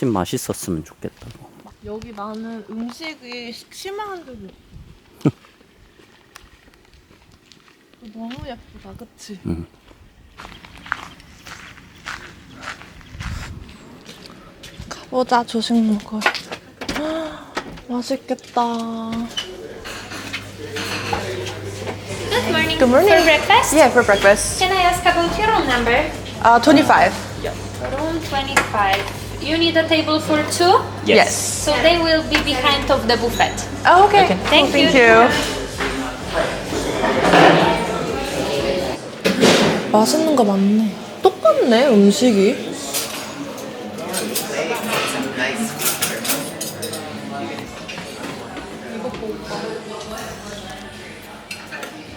마침 맛있었으면 좋겠다고. 여기 많은 음식이 시- 실망한 적이 없어. 너무 예쁘다, 그치? 응. 가보자, 조식 먹어. 맛있겠다. Good morning. Good morning. For breakfast? Yeah, for breakfast. Can I ask about your room number? Uh, 25. Room 25. You need a table for two? Yes. So they will be behind of the buffet. Oh, okay. Thank Thank you. you. 맛있는 거 많네. 똑같네, 음식이.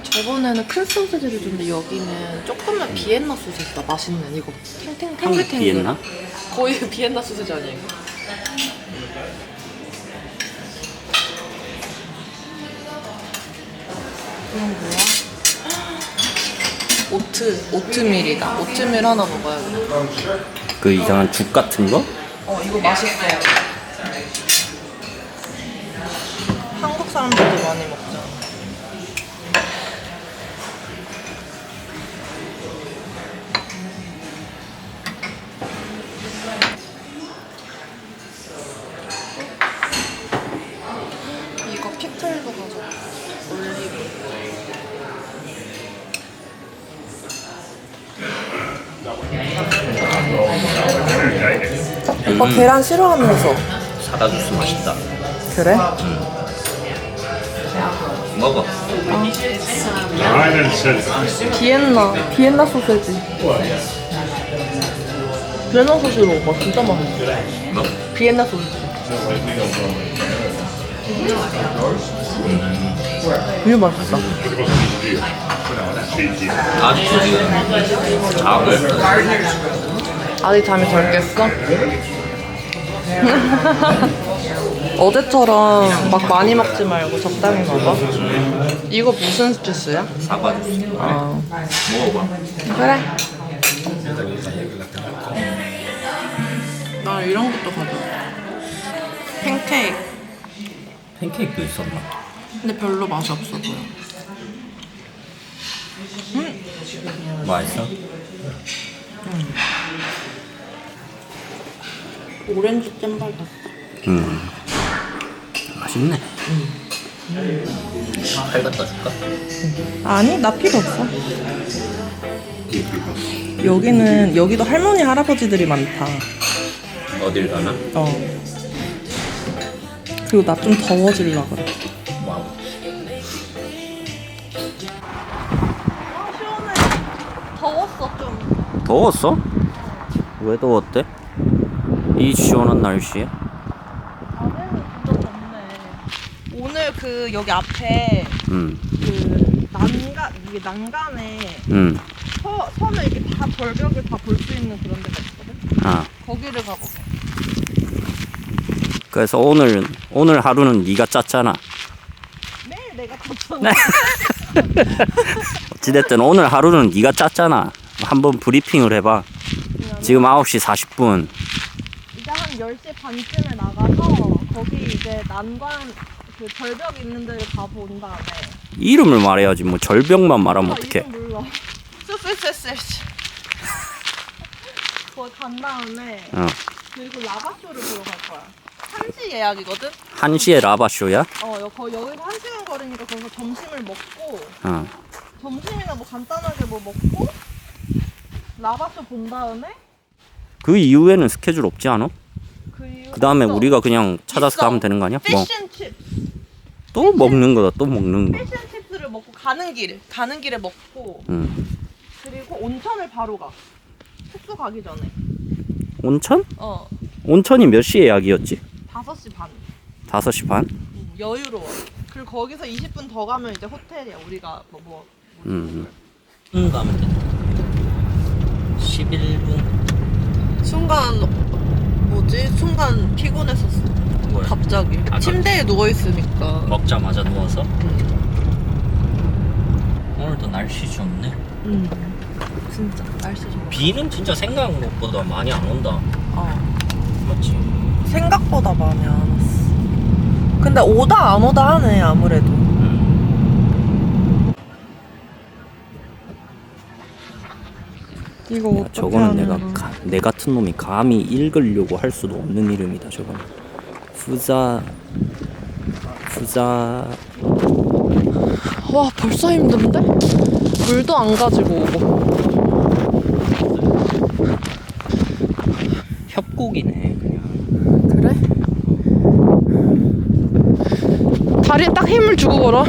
저번에는 큰 소세지를 줬는데 여기는 조금만 비엔나 소세지다 맛있는 이거 탱탱 한국 탱글탱글 비엔나? 거의 비엔나 소세지 아니에요? 이건 뭐야? 오트 오트밀이다. 오트밀 하나 먹어야겠다. 그 이상한 죽 같은 거? 어 이거 맛있어요. 한국 사람들도 많이 먹잖아. 이거 피클도 가져와. 올리브. 오빠 계란 싫어하면서. 사다 주스 맛있다. 그래? 먹어. 비엔나 비엔나 소세지 비엔나 소세지 먹어봐 진짜 맛있어 뭐? 비엔나 소세지 이거 맛있다 아직도 지금 자고 있어. 아직 잠이 덜 깼어? 어제처럼 막 많이 먹지 말고 적당히 먹어 이거 무슨 주스야? 사과 주스. 아 먹어봐. 그래 나 이런 것도 가져올게 팬케이크 팬케이크도 있었나? 근데 별로 맛이 없어 보여. 맛있어? 오렌지 잼발 같다. 음. 맛있네. 팔 갖다 줄까? 아니 나 필요 없어 여기는 여기도 할머니 할아버지들이 많다 어딜 가나? 어 그리고 나 좀 더워질라 그래 와우. 더웠어 좀. 더웠어? 왜 더웠대? 이 시원한 날씨에? 덥네. 오늘 그 여기 앞에 음, 그 난간 이게 난간에 음, 서 서면 이렇게 다 절벽을 다 볼 수 있는 그런 데가 있거든. 아. 거기를 가보게. 그래서 오늘 오늘 하루는 네가 짰잖아. 매일 내가 덥잖아. 어찌됐든 오늘 하루는 네가 짰잖아. 한번 브리핑을 해봐. 지금 9시 40분. 이제 한 10시 반쯤에 나가서 거기 이제 난관 그 절벽 있는 데를 가본 다음에 이름을 말해야지. 뭐 절벽만 말하면 아, 어떡해. 이름 몰라. 쎄쎄쎄쎄. 거기 간 다음에 어. 그리고 라바쇼를 보러 갈 거야. 1시 예약이거든? 1시에 라바쇼야? 어, 여, 거, 여기서 1시간 거리니까 거기서 점심을 먹고 어. 점심이나 뭐 간단하게 뭐 먹고 라바쇼 본 다음에 그 이후에는 스케줄 없지 않아? 그 다음에. 우리가 그냥 찾아서 있어. 가면 되는 거 아니야? 뭐. 피쉬앤칩 또 먹는 거다. 또 먹는 거. 피쉬앤칩스를 먹고 가는 길 가는 길에 먹고 응. 그리고 온천을 바로 가 숙소 가기 전에 온천? 어 온천이 몇시 예약이었지? 5시 반 5시 반? 음, 여유로워 그리고 거기서 20분 더 가면 이제 호텔이야 우리가 뭐, 뭐 응. 응. 가면 돼. 11분. 순간 뭐지 순간 피곤했었어 뭘? 갑자기 아, 침대에 누워 있으니까 먹자마자 누워서. 오늘도 날씨 좋네. 음 진짜 날씨 좋아 비는 진짜 생각보다 많이 안 온다. 어 맞지? 생각보다 많이 안 왔어. 근데 오다 안 오다 하네 아무래도. 이거 어떻게 저거는 하는 내가 거야? 가- 내 같은 놈이 감히 읽으려고 할 수도 없는 이름이다 저거는 후자 후자 와 벌써 힘든데? 물도 안 가지고 오고. 협곡이네 그냥 그래? 다리에 딱 힘을 주고 걸어.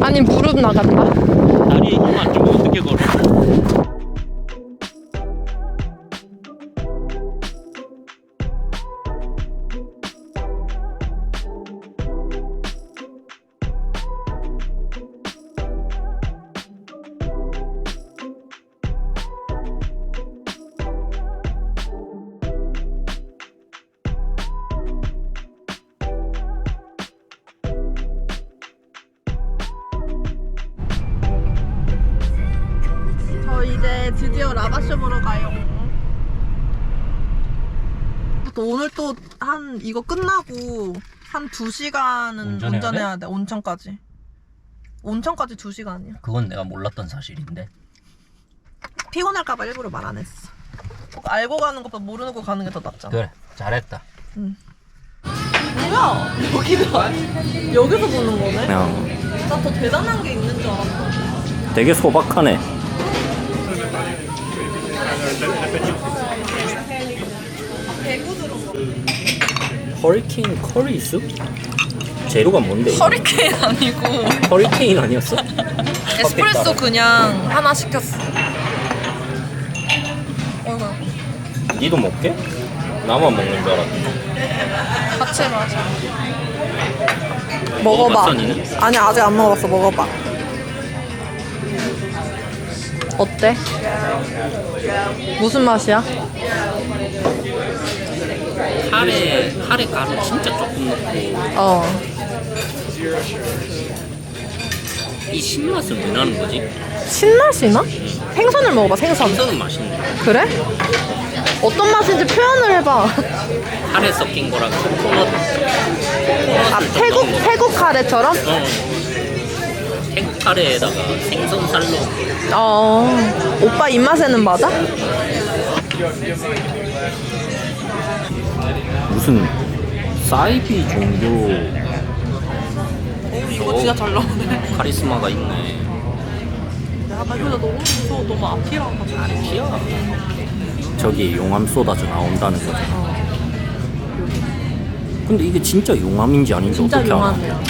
아니 무릎 나간다. 다리에 힘안 주고 어떻게 걸어 드디어 라바쇼 보러 가요. 또 오늘 또 한 이거 끝나고 한 2시간은 운전해야 운전해야 돼. 온천까지. 온천까지 2시간이야. 그건 내가 몰랐던 사실인데 피곤할까 봐 일부러 말 안 했어. 꼭 알고 가는 것보다 모르는 거 가는 게 더 낫잖아. 그래 잘했다 뭐야? 여기가 여기서 보는 거네? 그냥 나더 대단한 게 있는 줄 알았어. 되게 소박하네. 허리케인 커리스? 재료가 뭔데? 허리케인 아니고 허리케인 아니었어? 에스프레소 그냥 하나 시켰어. 어이구 니도 먹게? 나만 먹는 줄 알았는데 같이. 먹어봤어, 먹어봐. 니는? 아니 아직 안 먹어봤어. 먹어봐. 어때? 무슨 맛이야? 카레 카레 가루 진짜 조금 넣고 어. 이 신맛은 왜 나는 거지? 신맛이 나? 생선을 먹어봐. 생선. 생선은 맛있네 그래? 어떤 맛인지 표현을 해봐. 카레 섞인 거랑 코코넛 아 태국 태국 카레처럼? 어. 태국 카레에다가 생선 살로 어. 오빠 입맛에는 맞아? 무슨 사이비 종교 이거 진짜 잘 나오네. 카리스마가 있네 아, 나 이거 너무 무서워. 너무 앞이라고. 아니야 저기 용암 쏟아져 나온다는 거잖아 근데 이게 진짜 용암인지 아닌지 진짜 어떻게 알아? 용암이야.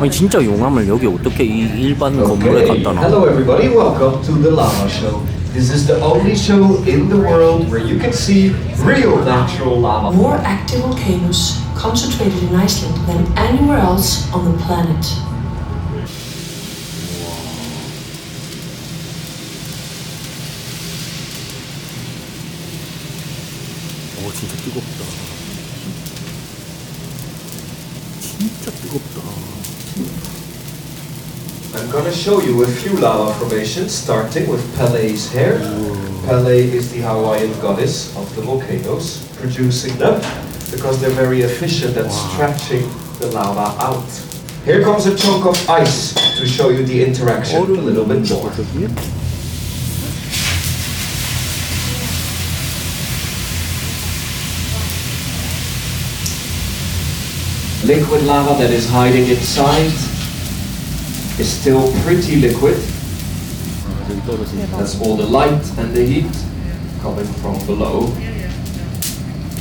아니 진짜 용암을 여기 어떻게 이 일반 건물에 Okay. 갖다 놔 Hello everybody, welcome to the Lava Show. This is the only show in the world where you can see real natural lava. More active volcanoes concentrated in Iceland than anywhere else on the planet. 오 진짜 뜨겁다 I'm gonna show you a few lava formations, starting with Pele's hair. Pele is the Hawaiian goddess of the volcanoes, producing them because they're very efficient at stretching the lava out. Here comes a chunk of ice to show you the interaction a little bit more. Liquid lava that is hiding inside is still pretty liquid. That's all the light and the heat coming from below.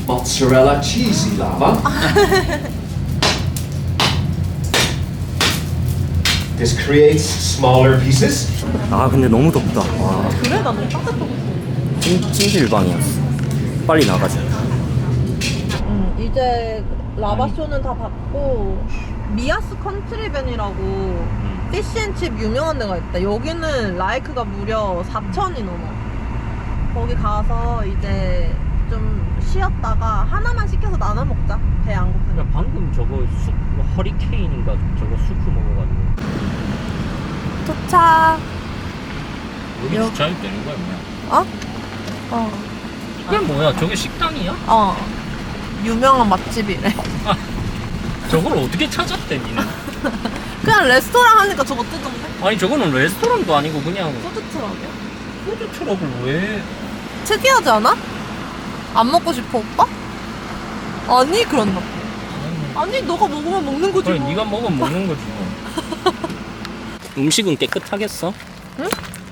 Mozzarella cheesy lava. this creates smaller pieces. 아 근데 너무 덥다 와 그래 나 너무 따뜻하고. 찜, 찜질방이었어 빨리 나가자 응, 이제 라바쇼는 다 봤고 미아스 컨트리밴이라고 피쉬앤칩 유명한 데가 있다. 여기는 라이크가 무려 4천이 넘어. 거기 가서 이제 좀 쉬었다가 하나만 시켜서 나눠 먹자. 배 안 고프니까. 방금 저거 수, 허리케인인가 저거 수프 먹어가지고 도착. 여기 여- 주차해도 되는 거야 뭐야? 어? 어. 이게 뭐야 저게 식당이야? 어. 유명한 맛집이래. 저걸 어떻게 찾았대 니는? 그냥 레스토랑 하니까 저거 뜨던데? 아니 저거는 레스토랑도 아니고 그냥 푸드트럭이야. 푸드트럭을 왜? 특이하지 않아? 안 먹고 싶어 오빠? 아니 그런다. 아니 너가 먹으면 먹는 거지. 그래 뭐. 네가 먹으면 먹는 거지 뭐. 음식은 깨끗하겠어?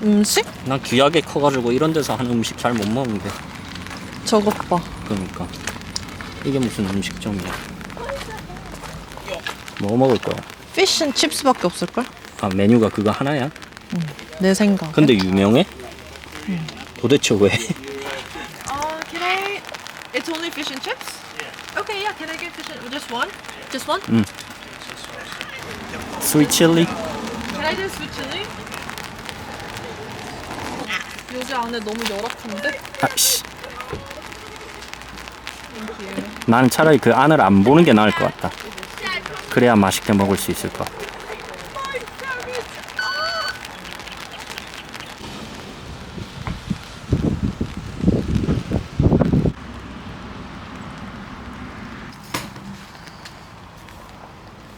음식? 나 귀하게 커가지고 이런 데서 하는 음식 잘 못 먹는데 저것 봐. 그러니까 이게 무슨 음식점이야 뭐 먹을 거야? 피쉬 앤 칩스밖에 없을걸? 아 메뉴가 그거 하나야? 내 생각. 근데 유명해? 도대체 왜? Uh, can I? It's only fish and chips. Okay, yeah. Can I get fish and just one? Just one? 스윗 칠리? Can I do sweet chili? 여기 안에 너무 열악한데? 아씨 나는 차라리 그 안을 안 보는 게 나을 것 같다 그래야 맛있게 먹을 수 있을 것 같아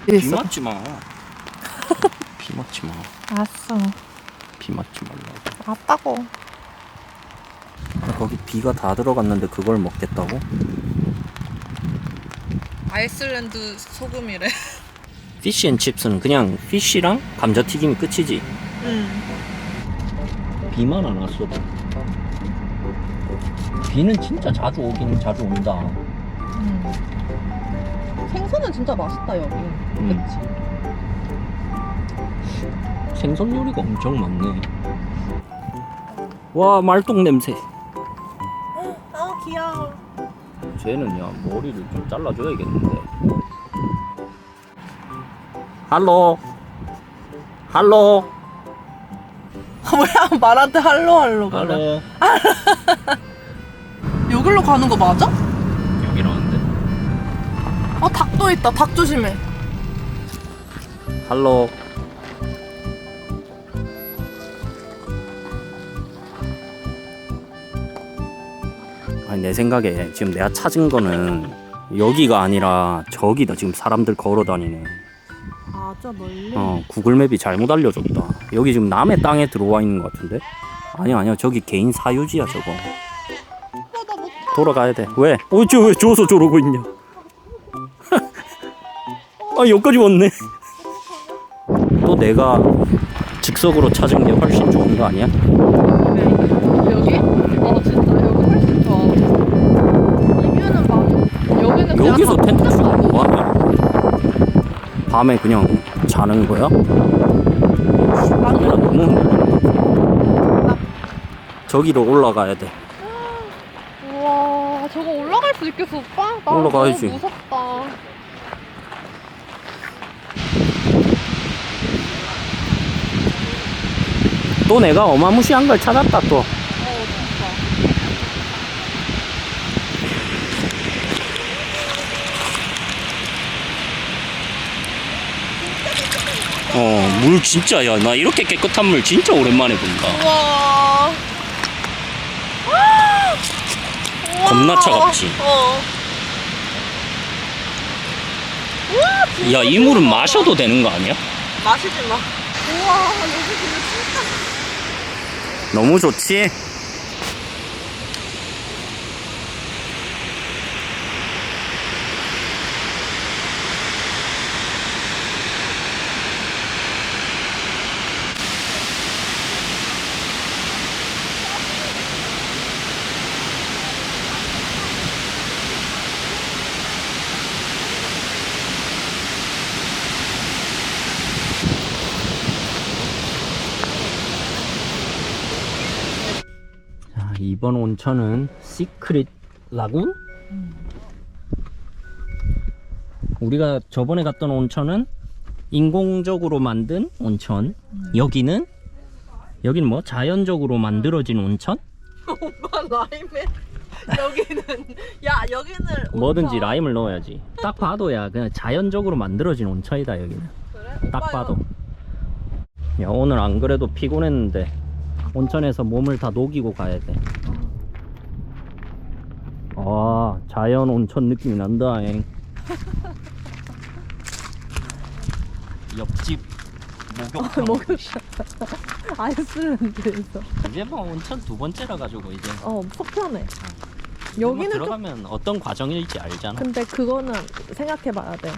비 맞지 마. 비 맞지 마. 알았어. 비 맞지 말라고. 알았다고. 거기 비가 다 들어갔는데 그걸 먹겠다고? 아이슬란드 소금이래. 피쉬 앤 칩스는 그냥 피쉬랑 감자튀김이 끝이지. 응. 비만 안 왔어도. 비는 진짜 자주 오긴 자주 온다. 생선은 진짜 맛있다 여기. 그치? 생선 요리가 엄청 많네. 와 말똥 냄새. 쟤는 야 머리를 좀 잘라줘야겠는데. 할로. 할로. 뭐야 말한테 할로 할로. 할로. 여기로 가는 거 맞아? 여기라는데? 어 닭도 있다. 닭 조심해. 할로. 내 생각에 지금 내가 찾은 거는 여기가 아니라 저기다 지금 사람들 걸어 다니네. 아 저 멀리. 어 구글맵이 잘못 알려줬다. 여기 지금 남의 땅에 들어와 있는 것 같은데? 아니야 아니야 저기 개인 사유지야 저거. 오빠 나 못해. 돌아가야 돼. 왜? 어, 저왜 줘서 저러고 있냐? 아, 여기까지 왔네. 또 내가 즉석으로 찾은 게 훨씬 좋은 거 아니야? 여기? 어 진짜 여기 훨씬 좋아. 이면은 막 여기서 다 텐트 치고 뭐 하냐? 밤에 그냥 자는 거야? 카메라 너무. 저기로 올라가야 돼. 우와 저거 올라갈 수 있겠어 오빠? 나 올라가야지. 너무 무섭다. 또 내가 어마무시한 걸 찾았다 또. 어, 물 진짜, 야, 나 이렇게 깨끗한 물 진짜 오랜만에 본다. 우와. 겁나 차갑지? 어. 야, 이 물은 마셔도 되는 거 아니야? 마시지 마. 우와 여기 근데 진짜. 너무 좋지? 자, 이번 온천은 시크릿 라군? 우리가 저번에 갔던 온천은 인공적으로 만든 온천. 여기는 여기는 뭐 자연적으로 만들어진 온천? 오빠 라임에 여기는 야 여기는 뭐든지 온천. 라임을 넣어야지. 딱 봐도 야 그냥 자연적으로 만들어진 온천이다 여기는. 그래? 딱 봐도. 야 오늘 안 그래도 피곤했는데 온천에서 몸을 다 녹이고 가야 돼. 어와 자연 온천 느낌이 난다잉 옆집 목욕 아이슬란드에서. 이제 뭐 온천 두 번째라 가지고 이제 어, 속편해. 뭐 여기는 좀 들어가면 어떤 과정일지 알잖아 근데 그거는 생각해 봐야 돼.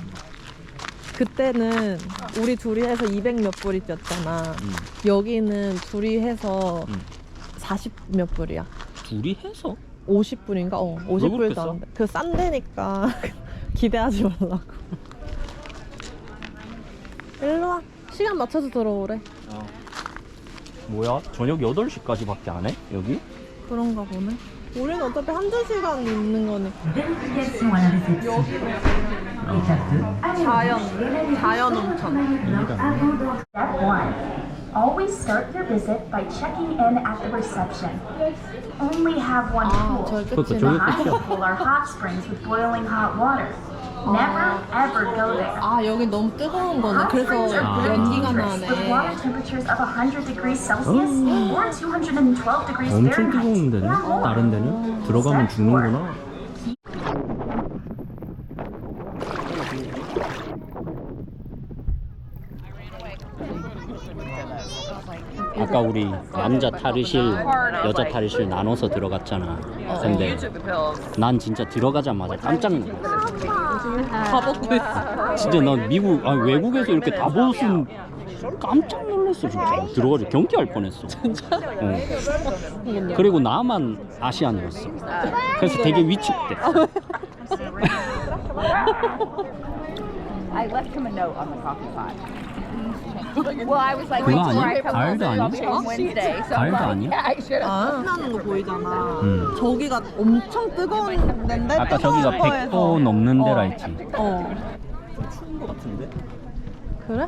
그때는 우리 둘이 해서 200 몇 불이 뛰었잖아. 음. 여기는 둘이 해서 음. 40 몇 불이야. 둘이 해서 50불인가? 어, 왜 50불 그렇게 써? 나는데. 그싼 데니까 기대하지 말라고. 일로 와. 시간 맞춰서 들어오래. 뭐야 저녁 8시까지 밖에 안 해? 여기? 그런가 보네. 우리는 어차피 한두 시간 있는 거니까. 자연, 자연 온천. Step 1. Always start your visit by checking in at the reception. Only have one 아, pool. 저기 그러니까 끝이네. 저기 Behind the 끝이야 pool are hot springs with boiling hot water. Never ever go there. 아, 여기 너무 뜨거운 거네. Hot springs 그래서 are very 연기가 dangerous with 나네. water temperatures of 100 degrees Celsius or 212 degrees 엄청 Fahrenheit. 뜨거운 데네 or more. 다른 데는? 들어가면 죽는구나 아까 우리 남자 탈의실 여자 탈의실 나눠서 들어갔잖아 근데 난 진짜 들어가자마자 깜짝 놀랐어 다 벗고 있어. 진짜 난 미국 아 외국에서 이렇게 다 벗은 깜짝 놀랐어 진짜 들어가서 경기할 뻔했어 진짜? 어. 그리고 나만 아시안이었어 그래서 되게 위축돼 I left him a note on the coffee pot. Well, I was like, 그거 wait till come 가을도 home. Be Wednesday. So I'm like, 아니야? yeah, I should have. 아, 나는 거 보이잖아. 음. 저기가 엄청 뜨거운 데인데 아까 저기가 뜨거운 100도 거에서- 넘는 데라 어. 했지 어. 추운 거 같은데? 그래?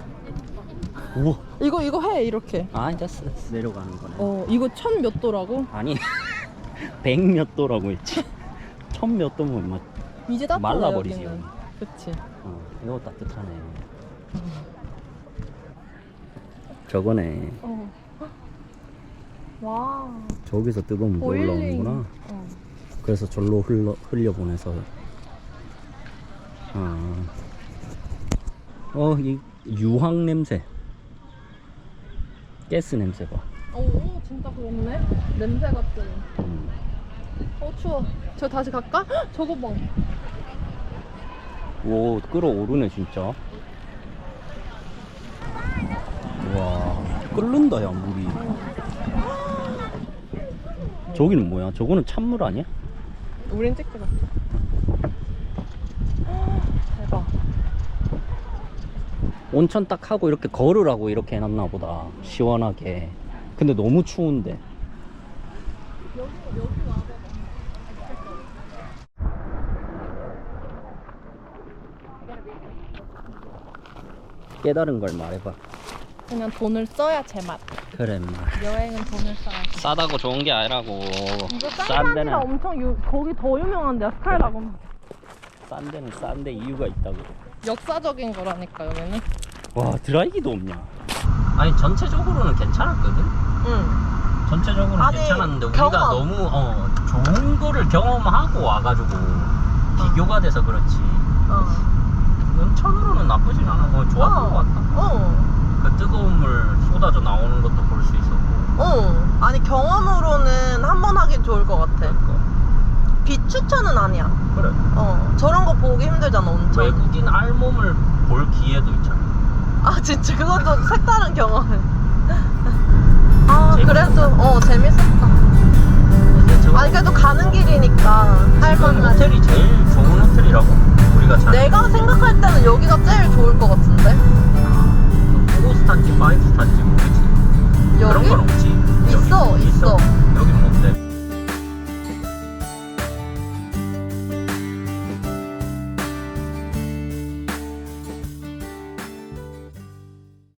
우와 이거 이거 해 이렇게. 아 됐어 됐어 내려가는 거네 어, 이거 천 몇 도라고? 아니 100몇 도라고 했지 1000몇 도면 뭐 이제 따뜻해. 말라버리지, 여기는. 여기. 그치. 어, 이거 따뜻하네 저거네 어. 와. 저기서 뜨거운 물 보일링. 올라오는구나 어. 그래서 절로 흘러, 흘려보내서 아. 어, 이 유황 냄새 가스 냄새 봐 오, 오, 진짜 그렇네. 냄새 같은. 음. 어, 추워. 저 다시 갈까? 헉, 저거 봐. 오 끓어오르네 진짜 와 끓는다 야 물이 저기는 뭐야 저거는 찬물 아니야? 우린 마. 대박. 온천 딱 하고 이렇게 걸으라고 이렇게 해놨나 보다 시원하게 근데 너무 추운데 깨달은 걸 말해봐 그냥 돈을 써야 제맛. 그래 마 여행은 돈을 써야. 싸다고 좋은 게 아니라고 이거 싼 싼 데는 데는 엄청 유, 거기 더 유명한 데야 스카이라고. 싼 데는 싼데 이유가 있다고 역사적인 거라니까 여기는. 와 드라이기도 없냐 아니 전체적으로는 괜찮았거든 응. 전체적으로는 아니, 괜찮았는데 우리가 경험. 너무 어, 좋은 거를 경험하고 와가지고 비교가 돼서 그렇지 어. 온천으로는 나쁘진 않아 어, 좋았던 어. 것 같다 어. 그 뜨거운 물 쏟아져 나오는 것도 볼 수 있었고 어. 아니 경험으로는 한 번 하긴 좋을 것 같아. 그러니까 비추천은 아니야. 그래 어. 저런 거 보기 힘들잖아 온천. 외국인 알몸을 볼 기회도 있잖아 아 진짜 그것도 색다른 경험해. 아 재밌었어. 그래도 어 재밌었다. 근데 저 아니 그래도 가는 길이니까 지금 할만한. 호텔이 제일 좋은 호텔이라고 우리가 잘 내가 생각할 때는 여기가 제일 좋을 것 같은데. 4스타인지 5스타인지 모르지 그런 여기 건 없지. 있어 여기 있어.